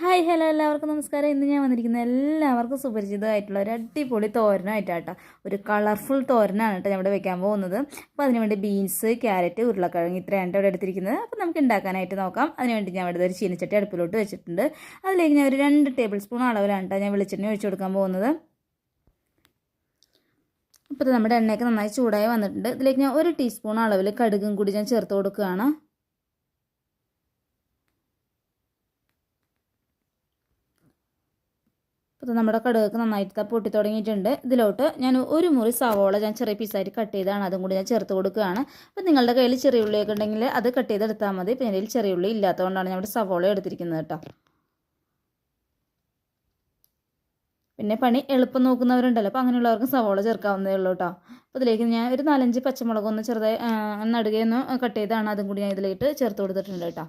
Hi hello എല്ലാവർക്കും നമസ്കാരം. ഇന്ന് ഞാൻ വന്നിരിക്കുന്നത് എല്ലാവർക്കും സുപരിചിതമായിട്ടുള്ള ഒരു അടിപൊളി തോരനായിട്ടാട്ടോ. ഒരു കളർഫുൾ തോരനാണ് കേട്ടോ ഇവിടെ വെക്കാൻ പോകുന്നത്. അപ്പോൾ അതിനുവേണ്ടി ബീൻസ് ക്യാരറ്റ് ഉരുളക്കിഴങ്ങ് ഇത്രയാണ് ഇവിടെ എടുത്തിരിക്കുന്നത്. അപ്പോൾ നമുക്ക് ഉണ്ടാക്കാനായിട്ട് നോക്കാം. അതിനുവേണ്ടി ഞാൻ ഇവിടെ ഒരു ചീനച്ചട്ടി അടുപ്പിലോട്ട് വെച്ചിട്ടുണ്ട്. അതിലേക്ക് ഞാൻ ഒരു രണ്ട് ടേബിൾ സ്പൂൺ അളവിലാണ് കേട്ടോ ഞാൻ വെളിച്ചെണ്ണ ഒഴിച്ചു കൊടുക്കാൻ പോകുന്നത്. അപ്പോൾ നമ്മുടെ എണ്ണയൊക്കെ നന്നായി ചൂടായി വന്നിട്ടുണ്ട്. ഇതിലേക്ക് ഞാൻ ഒരു ടീസ്പൂൺ അളവിൽ കടുകും കൂടി ഞാൻ ചേർത്ത് കൊടുക്കുകയാണ്. അപ്പോൾ നമ്മുടെ കടുകൊക്കെ നന്നായിട്ട് പൊട്ടി തുടങ്ങിയിട്ടുണ്ട്. ഇതിലോട്ട് ഞാൻ ഒരു മുറി സവോള ഞാൻ ചെറിയ പീസായിട്ട് കട്ട് ചെയ്താണ്. അതും കൂടി ഞാൻ ചേർത്ത് കൊടുക്കുകയാണ്. അപ്പോൾ നിങ്ങളുടെ കയ്യിൽ ചെറിയ ഉള്ളിയൊക്കെ ഉണ്ടെങ്കിൽ അത് കട്ട് ചെയ്തെടുത്താൽ മതി. പിന്നെ എന്റെ ചെറിയ ഉള്ളി ഇല്ലാത്തതുകൊണ്ടാണ് ഞാൻ ഇവിടെ സവോള എടുത്തിരിക്കുന്നത് കേട്ടോ. പിന്നെ പണി എളുപ്പം നോക്കുന്നവരുണ്ടല്ലോ. അപ്പോൾ അങ്ങനെയുള്ളവർക്ക് സവോള ചേർക്കാവുന്നതേ ഉള്ളൂ കേട്ടോ. അപ്പോൾ ഇതിലേക്ക് ഞാൻ ഒരു നാലഞ്ച് പച്ചമുളക് ഒന്ന് ചെറുതായി നടുകയൊന്ന് കട്ട് ചെയ്താണ്. അതും കൂടി ഞാൻ ഇതിലേക്ക് ചേർത്ത് കൊടുത്തിട്ടുണ്ട് കേട്ടോ.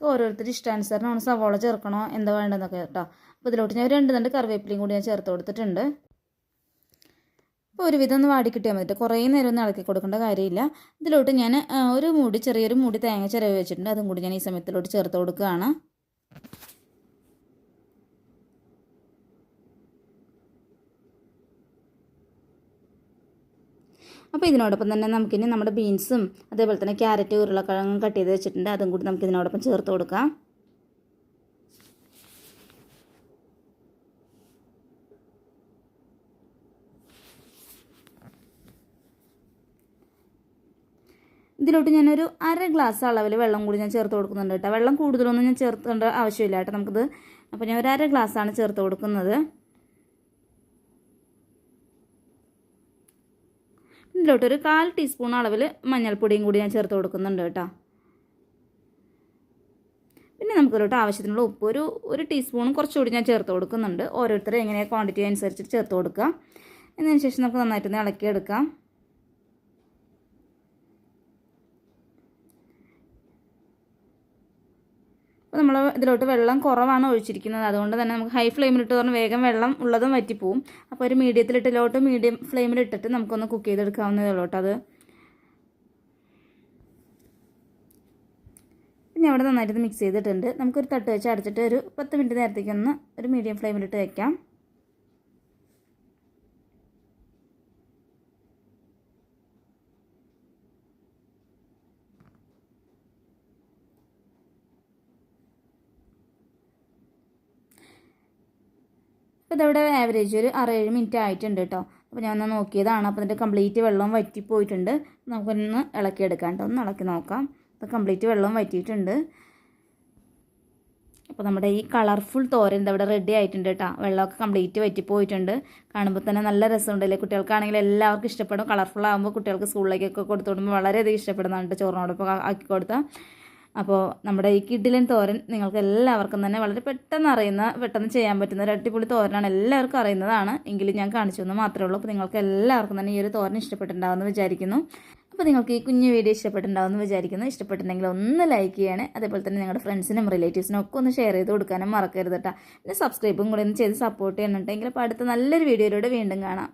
ഓരോരുത്തർ ഇഷ്ടാനുസരണമാണ് സവോള ചേർക്കണോ? എന്താ വേണ്ടതെന്നൊക്കെ കേട്ടോ. അപ്പോൾ ഇതിലോട്ട് ഞാൻ രണ്ട് രണ്ട് കറിവേപ്പിലയും കൂടി ഞാൻ ചേർത്ത് കൊടുത്തിട്ടുണ്ട്. അപ്പോൾ ഒരുവിധം ഒന്ന് വാടി കിട്ടിയാൽ മതി കുറേ നേരം ഒന്നും ഇളക്കി കൊടുക്കേണ്ട കാര്യമില്ല. ഇതിലോട്ട് ഞാൻ ഒരു മൂടി ചെറിയൊരു മൂടി തേങ്ങ ചിരവ് വെച്ചിട്ടുണ്ട്. അതും കൂടി ഞാൻ ഈ സമയത്തിലോട്ട് ചേർത്ത് കൊടുക്കുകയാണ്. അപ്പോൾ ഇതിനോടൊപ്പം തന്നെ നമുക്കിനി നമ്മുടെ ബീൻസും അതേപോലെ തന്നെ ക്യാരറ്റ് ഉരുളക്കിഴങ്ങും കട്ട് ചെയ്ത് വെച്ചിട്ടുണ്ട്. അതും കൂടി നമുക്ക് ഇതിനോടൊപ്പം ചേർത്ത് കൊടുക്കാം. ഇതിലോട്ട് ഞാനൊരു അര ഗ്ലാസ് അളവിൽ വെള്ളം കൂടി ഞാൻ ചേർത്ത് കൊടുക്കുന്നുണ്ട് കേട്ടോ. വെള്ളം കൂടുതലൊന്നും ഞാൻ ചേർത്തേണ്ട ആവശ്യമില്ല കേട്ടോ നമുക്കിത്. അപ്പോൾ ഞാൻ ഒരു അര ഗ്ലാസ്സാണ് ചേർത്ത് കൊടുക്കുന്നത്. ഇതിലോട്ട് ഒരു കാൽ ടീസ്പൂൺ അളവിൽ മഞ്ഞൾപ്പൊടിയും കൂടി ഞാൻ ചേർത്ത് കൊടുക്കുന്നുണ്ട് കേട്ടോ. പിന്നെ നമുക്കിതിലോട്ട് ആവശ്യത്തിനുള്ള ഉപ്പ് ഒരു ഒരു ടീസ്പൂണും കുറച്ചുകൂടി ഞാൻ ചേർത്ത് കൊടുക്കുന്നുണ്ട്. ഓരോരുത്തരും എങ്ങനെ ക്വാണ്ടിറ്റി അനുസരിച്ചിട്ട് ചേർത്ത് കൊടുക്കുക. എന്നതിന് ശേഷം നമുക്ക് നന്നായിട്ടൊന്ന് ഇളക്കിയെടുക്കാം. അപ്പോൾ നമ്മൾ ഇതിലോട്ട് വെള്ളം കുറവാണ് ഒഴിച്ചിരിക്കുന്നത്. അതുകൊണ്ട് തന്നെ നമുക്ക് ഹൈ ഫ്ലെയിമിലിട്ട് പറഞ്ഞാൽ വേഗം വെള്ളം ഉള്ളതും വറ്റിപ്പോവും. അപ്പോൾ ഒരു മീഡിയത്തിലിട്ടിലോട്ട് മീഡിയം ഫ്ലെയിമിലിട്ടിട്ട് നമുക്കൊന്ന് കുക്ക് ചെയ്തെടുക്കാവുന്നതേ ഉള്ളൂ അത്. പിന്നെ അവിടെ നന്നായിട്ട് മിക്സ് ചെയ്തിട്ടുണ്ട്. നമുക്കൊരു തട്ട് വെച്ച് അടച്ചിട്ട് ഒരു പത്ത് മിനിറ്റ് നേരത്തേക്കൊന്ന് ഒരു മീഡിയം ഫ്ലെയിമിലിട്ട് വയ്ക്കാം അപ്പോൾ ഇതവിടെ ആവറേജ് ഒരു ആറേഴ് മിനിറ്റ് ആയിട്ടുണ്ട് കേട്ടോ അപ്പോൾ ഞാൻ ഒന്ന് നോക്കിയതാണ്. അപ്പോൾ ഇതിന്റെ കംപ്ലീറ്റ് വെള്ളം വറ്റിപ്പോയിട്ടുണ്ട്. നമുക്കൊന്ന് ഇളക്കിയെടുക്കാം കേട്ടോ ഒന്ന് ഇളക്കി നോക്കാം. അപ്പോൾ കംപ്ലീറ്റ് വെള്ളം വറ്റിയിട്ടുണ്ട്. അപ്പോൾ നമ്മുടെ ഈ കളർഫുൾ തോരൻ ഇതവിടെ റെഡി ആയിട്ടുണ്ട് കേട്ടോ വെള്ളമൊക്കെ കംപ്ലീറ്റ് വറ്റിപ്പോയിട്ടുണ്ട്. കാണുമ്പോൾ തന്നെ നല്ല രസമുണ്ടല്ലേ? കുട്ടികൾക്കാണെങ്കിൽ എല്ലാവർക്കും ഇഷ്ടപ്പെടും. കളർഫുൾ ആകുമ്പോൾ കുട്ടികൾക്ക് സ്കൂളിലേക്കൊക്കെ കൊടുത്തു വിടുമ്പോൾ വളരെയധികം ഇഷ്ടപ്പെടുന്നുണ്ട് ചോറിനോടൊപ്പം ആക്കി കൊടുത്താൽ അപ്പോൾ നമ്മുടെ ഈ കിഡിലൻ തോരൻ നിങ്ങൾക്ക് എല്ലാവർക്കും തന്നെ വളരെ പെട്ടെന്ന് അറിയുന്ന പെട്ടെന്ന് ചെയ്യാൻ പറ്റുന്ന ഒരു അടിപൊളി തോരനാണ് എല്ലാവർക്കും അറിയുന്നതാണ്. എങ്കിലും ഞാൻ കാണിച്ചു എന്ന് മാത്രമേ ഉള്ളൂ. അപ്പോൾ നിങ്ങൾക്ക് എല്ലാവർക്കും തന്നെ ഈ ഒരു തോരൻ ഇഷ്ടപ്പെട്ടിട്ടുണ്ടാവുമെന്ന് വിചാരിക്കുന്നു. അപ്പോൾ നിങ്ങൾക്ക് ഈ കുഞ്ഞു വീഡിയോ ഇഷ്ടപ്പെട്ടിട്ടുണ്ടാവുമെന്ന് വിചാരിക്കുന്നു. ഇഷ്ടപ്പെട്ടിട്ടുണ്ടെങ്കിൽ ഒന്ന് ലൈക്ക് ചെയ്യണേ. അതേപോലെ തന്നെ നിങ്ങളുടെ ഫ്രണ്ട്സിനും റിലേറ്റീവ്സിനും ഒക്കെ ഒന്ന് ഷെയർ ചെയ്ത് കൊടുക്കാനും മറക്കരുത് കേട്ടോ. പിന്നെ സബ്സ്ക്രൈബും കൂടി ഒന്ന് ചെയ്ത് സപ്പോർട്ട് ചെയ്യണമെന്നുണ്ടെങ്കിൽ അപ്പോൾ അടുത്ത നല്ലൊരു വീഡിയോയിലൂടെ വീണ്ടും കാണാം.